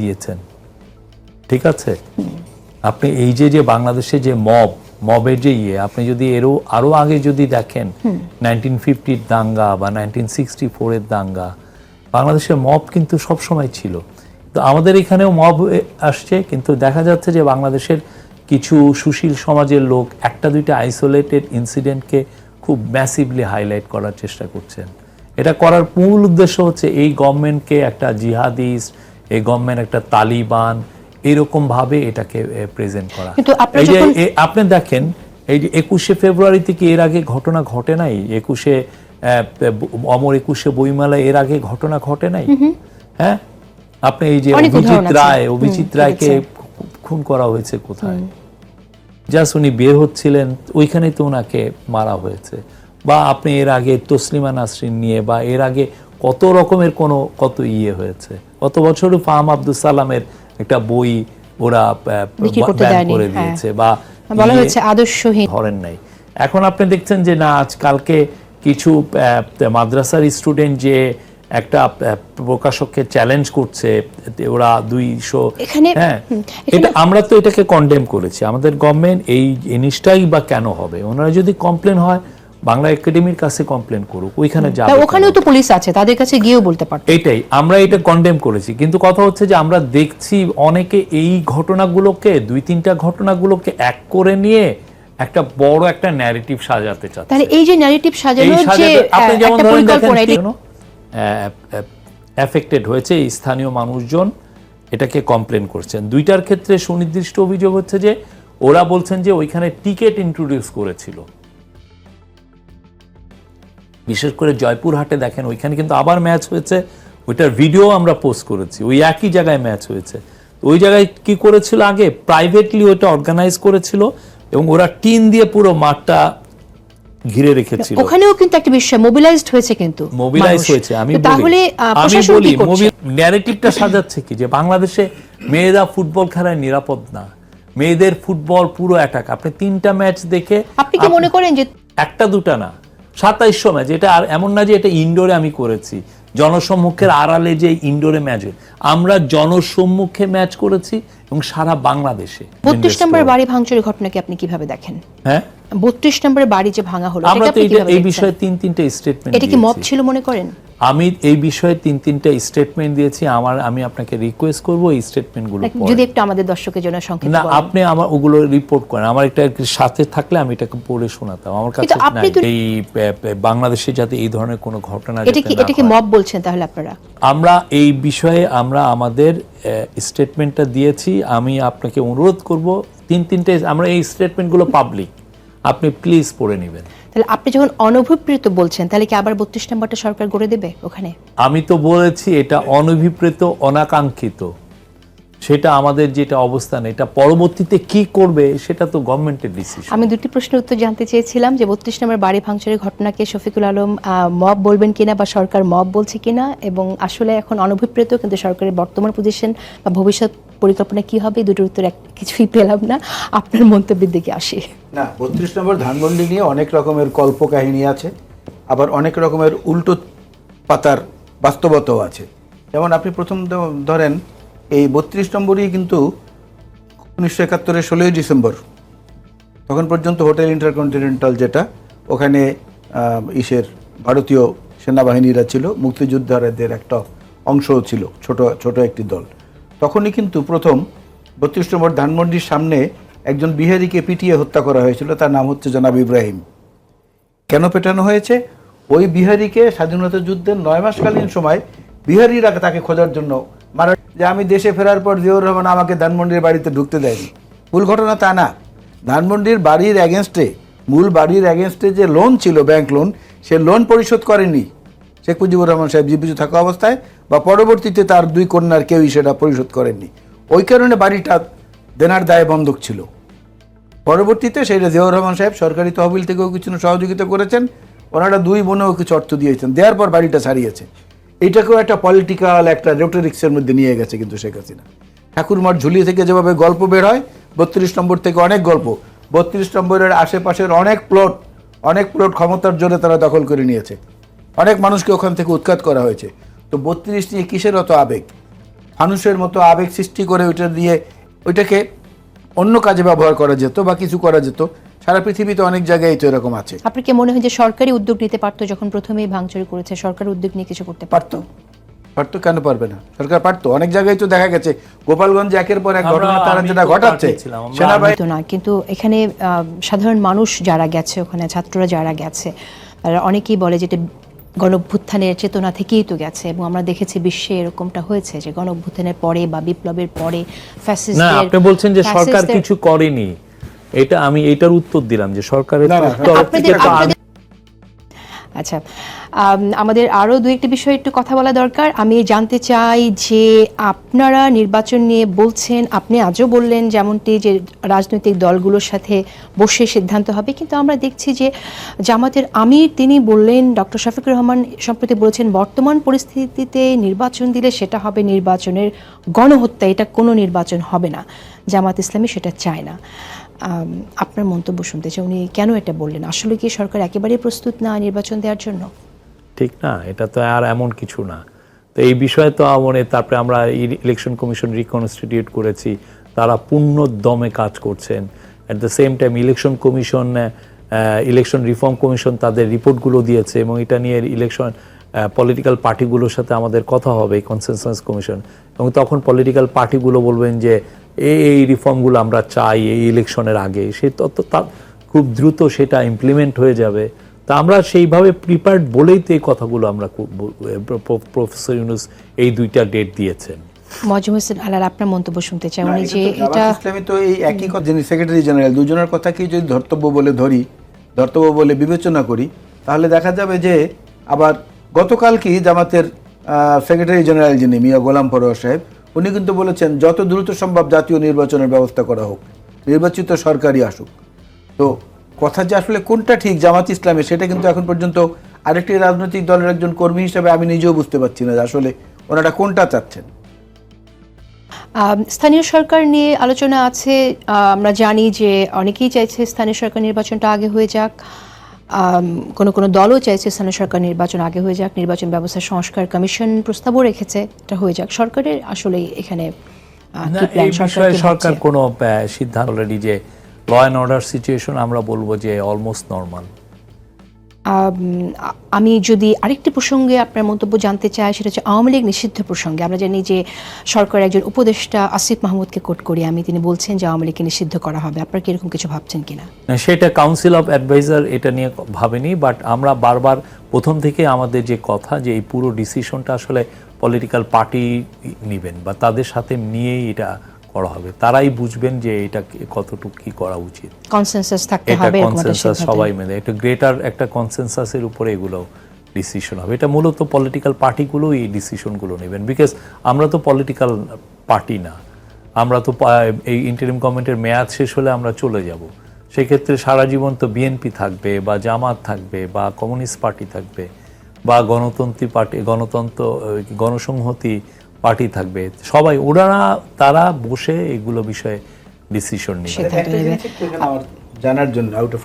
দিয়েছেন। ঠিক আছে? আপনি এই যে যে বাংলাদেশে যে মব মবের যে ইয়ে আপনি যদি এরও আরও আগে যদি দেখেন নাইনটিন ফিফটির দাঙ্গা বা নাইনটিন সিক্সটি ফোরের দাঙ্গা বাংলাদেশের মব কিন্তু সব সময় ছিল। তো আমাদের এখানেও মব আসছে কিন্তু দেখা যাচ্ছে যে বাংলাদেশের কিছু সুশীল সমাজের লোক একটা দুইটা আইসোলেটেড ইনসিডেন্টকে খুব ম্যাসিভলি হাইলাইট করার চেষ্টা করছেন। এটা করার মূল উদ্দেশ্য হচ্ছে এই গভর্নমেন্টকে একটা জিহাদিস্ট এই গভর্নমেন্ট একটা তালিবান এরকম ভাবে এটাকে প্রেজেন্ট করা। এই যে আপনি দেখেন এই যে একুশে ফেব্রুয়ারি থেকে এর আগে ঘটনা ঘটে নাই? একুশে অমর একুশে বইমেলা এর আগে ঘটনা ঘটে নাই? হ্যাঁ? আপনি এই যে অভিজিৎ রায় অভিজিৎ রায়কে খুন করা হয়েছে কোথায়? জাস্ট উনি বের হচ্ছিলেন ওইখানে তো ওনাকে মারা হয়েছে। বা আপনি এর আগে তসলিমা নাসরিন নিয়ে বা এর আগে কত রকমের কোনো কত ইয়ে হয়েছে। কত বছর ফাহাম আব্দুল সালামের একটা বই ওরা ব্যান করে হ্যাঁ। দিয়েছে বা বলা ইয়ে- হয়েছে আদর্শহীন। ধরেন নাই। এখন আপনি দেখছেন যে না আজকালকে কিছু মাদ্রাসার স্টুডেন্ট যে একটা প্রকাশককে চ্যালেঞ্জ করছে ওরা দুইশো হ্যাঁ এটা আমরা তো এটাকে কন্ডেম করেছি। আমাদের গভর্নমেন্ট এই জিনিসটাই বা কেন হবে? ওনারা যদি কমপ্লেন হয় বাংলা একাডেমির কাছে কমপ্লেন করুক ওইখানে যাবে ওখানেও তো পুলিশ আছে তাদের কাছে গিয়েও বলতে পারতো। এটাই আমরা এটা কন্ডেম করেছি কিন্তু কথা হচ্ছে যে আমরা দেখছি অনেকে এই ঘটনাগুলোকে দুই তিনটা ঘটনাগুলোকে এক করে নিয়ে একটা বড় একটা ন্যারেটিভ সাজাতে চাচ্ছে। তাহলে এই যে ন্যারেটিভ এই সাজানো যে আপনি যেমন ধরেন এফেক্টেড হয়েছে স্থানীয় মানুষজন এটাকে কমপ্লেন করছেন। দুইটার ক্ষেত্রে সুনির্দিষ্ট অভিযোগ হচ্ছে যে ওরা বলছেন যে ওইখানে টিকিট ইন্ট্রোডিউস করেছিল। বিশেষ করে জয়পুরহাটে দেখেন ওইখানে কিন্তু আবার ম্যাচ হয়েছে। ওইটার ভিডিও আমরা পোস্ট করেছি। ওই একই জায়গায় ম্যাচ হয়েছে। ওই জায়গায় কি করেছিল আগে? প্রাইভেটলি ওইটা অর্গানাইজ করেছিল এবং ওরা টিন দিয়ে পুরো মাঠটা ঘিরে রেখেছিল। ওখানেও কিন্তু একটা বিষয় মোবিলাইজড হয়েছে কিন্তু মোবিলাইজ হয়েছে আমি তাহলে আমি বলি ন্যারেটিভটা সাজাচ্ছে কি? যে বাংলাদেশে মেয়েরা ফুটবল খেলায় নিরাপদ না। মেয়েদের ফুটবল পুরো অ্যাটাক আপনি তিনটা ম্যাচ দেখে আপনি কি মনে করেন যে একটা দুটা না। সাতাইশশো ম্যাচ এটা আর এমন না যে এটা ইনডোরে আমি করেছি। জনসম্মুখের আড়ালে যে ইনডোরে ম্যাচ হয় আমরা জনসম্মুখে ম্যাচ করেছি এবং সারা বাংলাদেশে। বত্রিশ নম্বর বাড়ি ভাঙচুরের ঘটনাকে আপনি কীভাবে দেখেন? হ্যাঁ? বত্রিশ নম্বরের বাড়ি যে ভাঙা হলো আমরা তো এই বিষয়ে তিন তিনটে স্টেটমেন্ট এটা কি মব ছিল মনে করেন? আমি এই বিষয়ে তিন তিনটা স্টেটমেন্ট দিয়েছি আমার আমি আপনাকে রিকোয়েস্ট করব এই স্টেটমেন্টগুলো যদি একটু আমাদের দর্শকের জন্য সংক্ষেপে না আপনি আমার ওগুলো রিপোর্ট করেন আমার একটা সাথে থাকলে আমি এটাকে পড়ে শোনাতাম আমার কাছে। তো- এই বাংলাদেশে যাতে এই ধরনের কোনো ঘটনা এটা কি এটা কি মব বলছেন তাহলে আপনারা? আমরা এই বিষয়ে আমরা আমাদের স্টেটমেন্টটা দিয়েছি আমি আপনাকে অনুরোধ করব তিন তিনটে আমরা এই স্টেটমেন্টগুলো পাবলিক আপনি প্লিজ পড়ে নেবেন। তাহলে আপনি যখন অনভিপ্রেত বলছেন তাহলে কি আবার বত্রিশ নম্বরটা সরকার গড়ে দেবে ওখানে? আমি তো বলেছি এটা অনভিপ্রেত অনাকাঙ্ক্ষিত। সেটা আমাদের যেটা অবস্থান এটা পরবর্তীতে কি করবে সেটা তো গভর্নমেন্টের ডিসিশন আমি দুটি প্রশ্নের উত্তর জানতে চেয়েছিলাম যে বত্রিশ নম্বর বাড়ি ভাঙচুরের ঘটনাকে শফিকুল আলম মব বলবেন কিনা বা সরকার মব বলছে কিনা এবং আসলে এখন অনভিপ্রেত কিন্তু সরকারের বর্তমান পজিশন বা ভবিষ্যৎ পরিকল্পনা কি হবে দুটোর উত্তর এক কিছুই পেলাম না। আপনার মন্তব্যের দিকে আসি। না বত্রিশ নম্বর ধানমন্ডি নিয়ে অনেক রকমের কল্পকাহিনী আছে আবার অনেক রকমের উল্টো পাতার বাস্তবতাও আছে। যেমন আপনি প্রথম ধরেন এই বত্রিশ নম্বরই কিন্তু উনিশশো একাত্তরের ষোলোই ডিসেম্বর। তখন পর্যন্ত হোটেল ইন্টারকন্টিনেন্টাল যেটা, ওখানে ইসের ভারতীয় সেনাবাহিনীরা ছিল, মুক্তিযোদ্ধাদের একটা অংশও ছিল, ছোট ছোট একটি দল। তখনই কিন্তু প্রথম বত্রিশ নম্বর ধানমন্ডির সামনে একজন বিহারিকে পিটিয়ে হত্যা করা হয়েছিল, তার নাম হচ্ছে জনাব ইব্রাহিম। কেন পেটানো হয়েছে? ওই বিহারিকে স্বাধীনতা যুদ্ধের নয় মাসকালীন সময় বিহারিরা তাকে খোঁজার জন্য মারা যে আমি দেশে ফেরার পর জিয়াউর রহমান আমাকে ধানমন্ডির বাড়িতে ঢুকতে দেয়নি। মূল ঘটনা তা না। ধানমন্ডির বাড়ির অ্যাগেনস্টে মূল বাড়ির অ্যাগেনস্টে যে লোন ছিল ব্যাংক লোন সে লোন পরিশোধ করেনি। শেখ মুজিবুর রহমান সাহেব জীবিত থাকা অবস্থায় বা পরবর্তীতে তার দুই কন্যার কেউই সেটা পরিশোধ করেননি। ওই কারণে বাড়িটা দেনার দায়ে বন্ধক ছিল। পরবর্তীতে সেইটা জিয়াউর রহমান সাহেব সরকারি তহবিল থেকেও কিছু সহযোগিতা করেছেন। ওনারা দুই বোনেও কিছু অর্থ দিয়েছেন। দেওয়ার পর বাড়িটা ছাড়িয়েছে। এইটাকেও একটা পলিটিক্যাল একটা রেটোরিক্সের মধ্যে নিয়ে গেছে কিন্তু শেখ হাসিনা। ঠাকুরমার ঝুলি থেকে যেভাবে গল্প বের হয়, বত্রিশ নম্বর থেকে অনেক গল্প। বত্রিশ নম্বরের আশেপাশের অনেক প্লট অনেক প্লট ক্ষমতার জোরে তারা দখল করে নিয়েছে। অনেক মানুষকে ওখান থেকে উৎখাত করা হয়েছে। তো বত্রিশ নিয়ে কিসের অত আবেগ? মানুষের মতো আবেগ সৃষ্টি করে ওইটা দিয়ে ওইটাকে অন্য কাজে ব্যবহার করা যেত বা কিছু করা যেত। সারা পৃথিবীতে অনেক জায়গায় তো এরকম আছে। আপনার কি মনে হয় যে সরকারি উদ্যোগ নিতে পারতো যখন প্রথমেই ভাঙচুরি করেছে? সরকার উদ্যোগ নিয়ে কিছু করতে পারতো? পারতো। কেন পারবে না? সরকার পারতো। অনেক জায়গায় তো দেখা গেছে গোপালগঞ্জে একের পর এক ঘটনা তারা যেটা ঘটাচ্ছে সেনাবাহিনী তো না কিন্তু এখানে আহ, সাধারণ মানুষ যারা গেছে ওখানে ছাত্ররা যারা গেছে তারা অনেকেই বলে যেটা গণভ্যুত্থানের চেতনা থেকেই তো গেছে এবং আমরা দেখেছি বিশ্বে এরকমটা হয়েছে যে গণভ্যুত্থানের পরে বা বিপ্লবের পরে না আপনি বলছেন যে সরকার কিছু করেনি। এটা আমি এটার উত্তর দিলাম যে সরকারের তরফ থেকে আচ্ছা আম, আমাদের আরও দু একটি বিষয় একটু কথা বলা দরকার। আমি জানতে চাই যে আপনারা নির্বাচন নিয়ে বলছেন আপনি আজও বললেন যেমনটি যে রাজনৈতিক দলগুলোর সাথে বসে সিদ্ধান্ত হবে কিন্তু আমরা দেখছি যে জামাতের আমির তিনি বললেন ডক্টর শফিকুর রহমান সম্প্রতি বলেছেন বর্তমান পরিস্থিতিতে নির্বাচন দিলে সেটা হবে নির্বাচনের গণহত্যা এটা কোনো নির্বাচন হবে না। জামাত ইসলামী সেটা চায় না। আপনার মন্তব্য শুনতে চাই। উনি কেন এটা বললেন? আসলে কি সরকার একেবারেই প্রস্তুত না নির্বাচন দেওয়ার জন্য? ঠিক না, এটা তো আর এমন কিছু না। তো এই বিষয়ে তো মানে তারপরে আমরা ইলেকশন কমিশন রিকনস্টিটিউট করেছি, তারা পূর্ণ দমে কাজ করছেন। At the same time election commission election reform commission তাদের রিপোর্টগুলো দিয়েছে এবং এটা নিয়ে ইলেকশন পলিটিক্যাল পার্টিগুলোর সাথে আমাদের কথা হবে কনসেনসাস কমিশন এবং তখন পলিটিক্যাল পার্টিগুলো বলবেন যে এই এই রিফর্মগুলো আমরা চাই এই ইলেকশনের আগে। সে তত তা- খুব দ্রুত সেটা ইমপ্লিমেন্ট হয়ে যাবে। তা আমরা সেইভাবে প্রিপারেড বলেই তো এই কথাগুলো আমরা প্রফেসর ইউনুস এই দুইটা ডেট দিয়েছেন। মজুম হোসেন আলার আপনার মন্তব্য শুনতে চাই। উনি যে তো এটা ইসলামী তো এই একই কথা যিনি সেক্রেটারি জেনারেল দুজনের যদি ধর্তব্য বলে ধরি ধর্তব্য বলে বিবেচনা করি তাহলে দেখা যাবে যে আবার গতকালকে জামাতের সেক্রেটারি জেনারেল যিনি মিয়া গোলাম পরোয়া সাহেব উনি কিন্তু বলেছেন, যত দ্রুত সম্ভব জাতীয় নির্বাচনের ব্যবস্থা করা হোক, নির্বাচিত সরকারই আসুক। তো কথা যে আসলে কোনটা ঠিক জামাত ইসলামে, সেটা কিন্তু এখন পর্যন্ত আরেকটি রাজনৈতিক দলের একজন কর্মী হিসেবে আমি নিজেও বুঝতে পারছি না যে আসলে ওনারা কোনটা চাচ্ছেন। স্থানীয় সরকার নিয়ে আলোচনা আছে। আমরা জানি যে অনেকেই চাইছে স্থানীয় সরকার নির্বাচনটা আগে হয়ে যাক। কোনো কোনো দলও চাইছে স্থানীয় সরকার নির্বাচন আগে হয়ে যাক নির্বাচন ব্যবস্থা সংস্কার কমিশন প্রস্তাবও রেখেছে এটা হয়ে যাক। সরকারের আসলে এখানে সরকার? কোনো সিদ্ধান্ত অলরেডি যে ল অ্যান্ড অর্ডার সিচুয়েশন আমরা বলব যে অলমোস্ট নর্মাল আম, যদি আরেকটি প্রসঙ্গে আপনার মন্তব্য জানতে চাই সেটা হচ্ছে আওয়ামী লীগ নিষিদ্ধ প্রসঙ্গে। আমরা জানি যে সরকার একজন উপদেষ্টা আসিফ মাহমুদকে কোট করি আমি তিনি বলছেন যে আওয়ামী লীগকে নিষিদ্ধ করা হবে। আপনার কি এরকম কিছু ভাবছেন কিনা? সেটা কাউন্সিল অফ অ্যাডভাইজার এটা নিয়ে ভাবেনি বাট আমরা বারবার প্রথম থেকে আমাদের যে কথা যে এই পুরো ডিসিশনটা আসলে পলিটিক্যাল পার্টি নেবেন বা তাদের সাথে নিয়েই এটা করা হবে। তারাই বুঝবেন যে এটা কতটুকু কি করা উচিত। কনসেনসাস থাকতে হবে একটা কনসেনসাস সবাই মিলে একটা গ্রেটার একটা কনসেনসাসের উপরে এগুলো ডিসিশন হবে। এটা মূলত পলিটিক্যাল পার্টিগুলো এই ডিসিশনগুলো নেবেন। বিকজ আমরা তো পলিটিক্যাল পার্টি না। আমরা তো এই ইন্টারিম গভর্নমেন্টের মেয়াদ শেষ হলে আমরা চলে যাব। সেক্ষেত্রে সারা জীবন তো বিএনপি থাকবে বা জামাত থাকবে বা কমিউনিস্ট পার্টি থাকবে বা গণতন্ত্রী পার্টি গণতন্ত্র গণসংহতি পার্টি থাকবে। সবাই ওনারা তারা বসে এগুলো বিষয়ে ডিসিশন নেবে। জানার জন্য আউট অফ